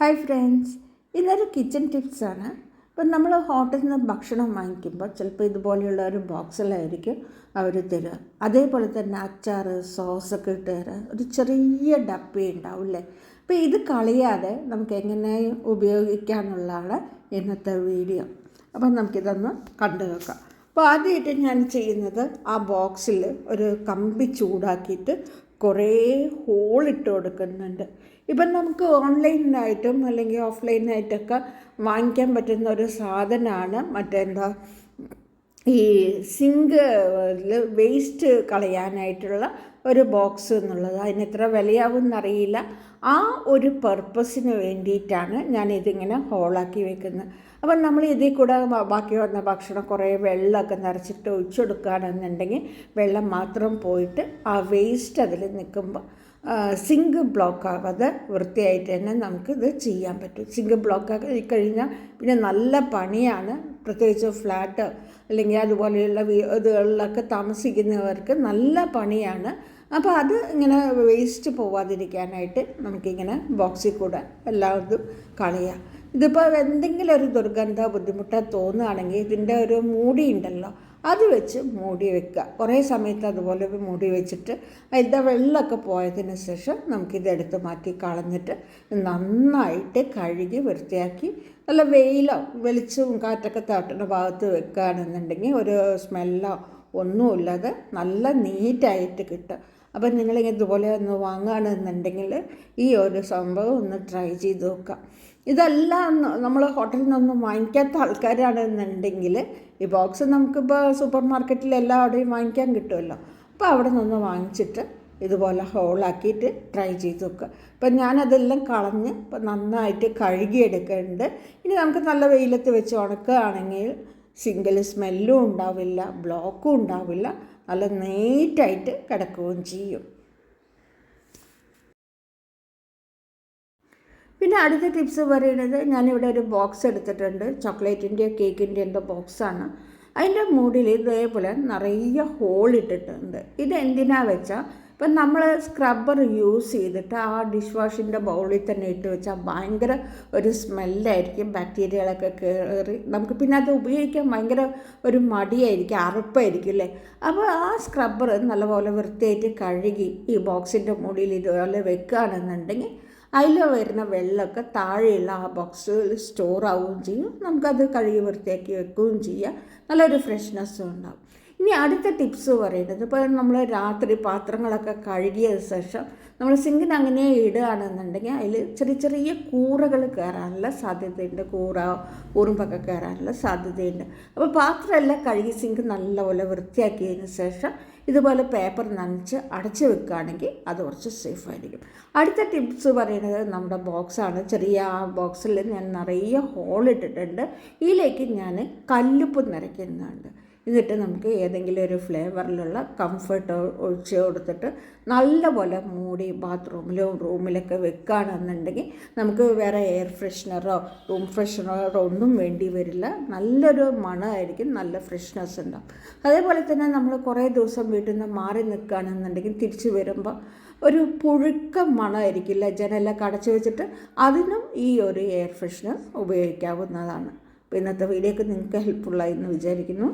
Hi friends ഇന്നൊരു kitchen ടിപ്സാണ് ഇപ്പം നമ്മൾ ഹോട്ടലിൽ നിന്ന് ഭക്ഷണം വാങ്ങിക്കുമ്പോൾ ചിലപ്പോൾ ഇതുപോലെയുള്ള ഒരു ബോക്സിലായിരിക്കും അവർ തരിക അതേപോലെ തന്നെ അച്ചാർ സോസൊക്കെ ഇട്ട് തരാം. ഒരു ചെറിയ ഡപ്പി അല്ലേ? അപ്പോൾ ഇത് കളയാതെ നമുക്ക് എങ്ങനെ ഉപയോഗിക്കാമെന്നുള്ളതാണ് ഇന്നത്തെ വീഡിയോ അപ്പം നമുക്കിതൊന്ന് കണ്ടു വെക്കാം അപ്പോൾ ആദ്യമായിട്ട് ഞാൻ ചെയ്യുന്നത് ആ ബോക്സിൽ ഒരു കമ്പി ചൂടാക്കിയിട്ട് കുറേ ഹോളിട്ട് കൊടുക്കുന്നുണ്ട്. ഇപ്പം നമുക്ക് ഓൺലൈനായിട്ടും അല്ലെങ്കിൽ ഓഫ്ലൈനായിട്ടൊക്കെ വാങ്ങിക്കാൻ പറ്റുന്ന ഒരു സാധനമാണ് മറ്റെന്താ? ഈ സിങ്ക് വേസ്റ്റ് കളയാനായിട്ടുള്ള ഒരു ബോക്സ് എന്നുള്ളത്. അതിന് എത്ര വിലയാവും എന്നറിയില്ല ആ ഒരു പർപ്പസിന് വേണ്ടിയിട്ടാണ് ഞാൻ ഇതിങ്ങനെ ഹോളാക്കി വെക്കുന്നത്. അപ്പം നമ്മൾ ഇതിൽ കൂടെ ബാക്കി വന്ന ഭക്ഷണം കുറേ വെള്ളമൊക്കെ നിറച്ചിട്ട് ഒഴിച്ചു കൊടുക്കുകയാണെന്നുണ്ടെങ്കിൽ വെള്ളം മാത്രം പോയിട്ട് ആ വേസ്റ്റ് അതിൽ നിൽക്കുമ്പോൾ സിങ്ക് ബ്ലോക്ക് ആവാതെ വൃത്തിയായിട്ട് തന്നെ നമുക്കിത് ചെയ്യാൻ പറ്റും. സിങ്ക് ബ്ലോക്ക് ആക്കി കഴിഞ്ഞാൽ പിന്നെ നല്ല പണിയാണ്. പ്രത്യേകിച്ച് ഫ്ലാറ്റ് അല്ലെങ്കിൽ അതുപോലെയുള്ള ഇതുകളിലൊക്കെ താമസിക്കുന്നവർക്ക് നല്ല പണിയാണ്. അപ്പോൾ അത് ഇങ്ങനെ വേസ്റ്റ് പോവാതിരിക്കാനായിട്ട് നമുക്കിങ്ങനെ ബോക്സിൽ കൂടെ എല്ലാവരും കളയാം. ഇതിപ്പോൾ എന്തെങ്കിലും ഒരു ദുർഗന്ധ ബുദ്ധിമുട്ടോ തോന്നുകയാണെങ്കിൽ ഇതിന്റെ ഒരു മൂടി ഉണ്ടല്ലോ അത് വെച്ച് മൂടി വെക്കുക. കുറേ സമയത്ത് അതുപോലെ മൂടി വെച്ചിട്ട് അതിന്റെ വെള്ളമൊക്കെ പോയതിന് ശേഷം നമുക്കിത് എടുത്ത് മാറ്റി കളഞ്ഞിട്ട് നന്നായിട്ട് കഴുകി വൃത്തിയാക്കി നല്ല വെയിലോ വെളിച്ചവും കാറ്റൊക്കെ തട്ടുന്ന ഭാഗത്ത് വെക്കുകയാണെന്നുണ്ടെങ്കിൽ ഒരു സ്മെല്ലോ ഒന്നുമില്ലാതെ നല്ല നീറ്റായിട്ട് കിട്ടും. അപ്പം നിങ്ങളിങ്ങനെ ഇതുപോലെ ഒന്ന് വാങ്ങുകയാണെന്നുണ്ടെങ്കിൽ ഈ ഒരു സംഭവം ഒന്ന് ട്രൈ ചെയ്ത് നോക്കാം ഇതെല്ലാം നമ്മൾ ഹോട്ടലിൽ നിന്നൊന്നും വാങ്ങിക്കാത്ത ആൾക്കാരാണെന്നുണ്ടെങ്കിൽ ഈ ബോക്സ് നമുക്കിപ്പോൾ സൂപ്പർ മാർക്കറ്റിൽ എല്ലാവിടെയും വാങ്ങിക്കാൻ കിട്ടുമല്ലോ അപ്പോൾ അവിടെ നിന്ന് വാങ്ങിച്ചിട്ട് ഇതുപോലെ ഹോളാക്കിയിട്ട് ട്രൈ ചെയ്ത് നോക്കുക. അപ്പം ഞാനതെല്ലാം കളഞ്ഞ് ഇപ്പം നന്നായിട്ട് കഴുകിയെടുക്കുന്നുണ്ട്. ഇനി നമുക്ക് നല്ല വെയിലത്ത് വെച്ച് ഉണക്കുകയാണെങ്കിൽ സിംഗിൾ സ്മെല്ലും ഉണ്ടാവില്ല ബ്ലോക്കും ഉണ്ടാവില്ല. നല്ല നീറ്റായിട്ട് കിടക്കുകയും ചെയ്യും. പിന്നെ അടുത്ത ടിപ്സ് പറയുന്നത് ഞാനിവിടെ ഒരു ബോക്സ് എടുത്തിട്ടുണ്ട്. ചോക്ലേറ്റിന്റെയോ കേക്കിന്റെയോ എന്തോ ബോക്സാണ് അതിന്റെ മൂടിൽ ഇതേപോലെ നിറയെ ഹോൾ ഇട്ടിട്ടുണ്ട്. ഇത് എന്തിനാ വെച്ചാൽ ഇപ്പം നമ്മൾ സ്ക്രബ്ബർ യൂസ് ചെയ്തിട്ട് ആ ഡിഷ് വാഷിന്റെ ബൗളിൽ തന്നെ ഇട്ട് വെച്ചാൽ ഭയങ്കര ഒരു സ്മെല്ലായിരിക്കും ബാക്ടീരിയകളൊക്കെ കയറി നമുക്ക് പിന്നെ അത് ഉപയോഗിക്കാൻ ഭയങ്കര ഒരു മടിയായിരിക്കും അറുപ്പായിരിക്കും അല്ലേ? അപ്പോൾ ആ സ്ക്രബ്ബർ നല്ലപോലെ വൃത്തിയായിട്ട് കഴുകി ഈ ബോക്സിന്റെ മുടിയിൽ ഇതുപോലെ വെക്കുകയാണെന്നുണ്ടെങ്കിൽ അതിൽ വരുന്ന വെള്ളമൊക്കെ താഴെയുള്ള ആ ബോക്സിൽ സ്റ്റോർ ആവുകയും ചെയ്യും. നമുക്കത് കഴുകി വൃത്തിയാക്കി വെക്കുകയും ചെയ്യാം. നല്ലൊരു ഫ്രഷ്നെസ്സും ഉണ്ടാവും. ഇനി അടുത്ത ടിപ്സ് പറയുന്നത്. ഇപ്പോൾ നമ്മൾ രാത്രി പാത്രങ്ങളൊക്കെ കഴുകിയ ശേഷം നമ്മൾ സിങ്കിന് അങ്ങനെ ഇടുകയാണെന്നുണ്ടെങ്കിൽ അതിൽ ചെറിയ ചെറിയ കൂറകൾ കയറാനുള്ള സാധ്യതയുണ്ട്. കൂറ ഉറുമ്പൊക്കെ കയറാനുള്ള സാധ്യതയുണ്ട്. അപ്പോൾ പാത്രമെല്ലാം കഴുകി സിങ്ക് നല്ലപോലെ വൃത്തിയാക്കിയതിന് ശേഷം ഇതുപോലെ പേപ്പർ നനച്ച് അടച്ച് വെക്കുകയാണെങ്കിൽ അത് കുറച്ച് സേഫ് ആയിരിക്കും അടുത്ത ടിപ്സ് പറയുന്നത് നമ്മുടെ ബോക്സാണ്. ചെറിയ ആ ബോക്സിൽ ഞാൻ നിറയെ ഹോൾ ഇട്ടിട്ടുണ്ട്. ഇതിലേക്ക് ഞാൻ കല്ലുപ്പ് നിറയ്ക്കുന്നുണ്ട് എന്നിട്ട് നമുക്ക് ഏതെങ്കിലും ഒരു ഫ്ലേവറിലുള്ള കംഫർട്ട് ഒഴിച്ച് കൊടുത്തിട്ട് നല്ലപോലെ മൂടി ബാത്റൂമിലോ റൂമിലൊക്കെ വെക്കുകയാണെന്നുണ്ടെങ്കിൽ നമുക്ക് വേറെ എയർ ഫ്രഷ്നറോ റൂം ഫ്രഷ്നറോ ഒന്നും വേണ്ടി വരില്ല. നല്ലൊരു മണമായിരിക്കും നല്ല ഫ്രഷ്നെസ് ഉണ്ടാവും. അതേപോലെ തന്നെ നമ്മൾ കുറേ ദിവസം വീട്ടിൽ നിന്ന് മാറി നിൽക്കുകയാണെന്നുണ്ടെങ്കിൽ തിരിച്ച് വരുമ്പോൾ ഒരു പുഴുക്ക മണമായിരിക്കില്ല ജനലൊക്കെ അടച്ചു വെച്ചിട്ട് അതിനും ഈ ഒരു എയർ ഫ്രഷ്നർ ഉപയോഗിക്കാവുന്നതാണ്. അപ്പോൾ ഇന്നത്തെ വീഡിയോ ഒക്കെ നിങ്ങൾക്ക് ഹെൽപ്ഫുള്ളായി എന്ന് വിചാരിക്കുന്നു.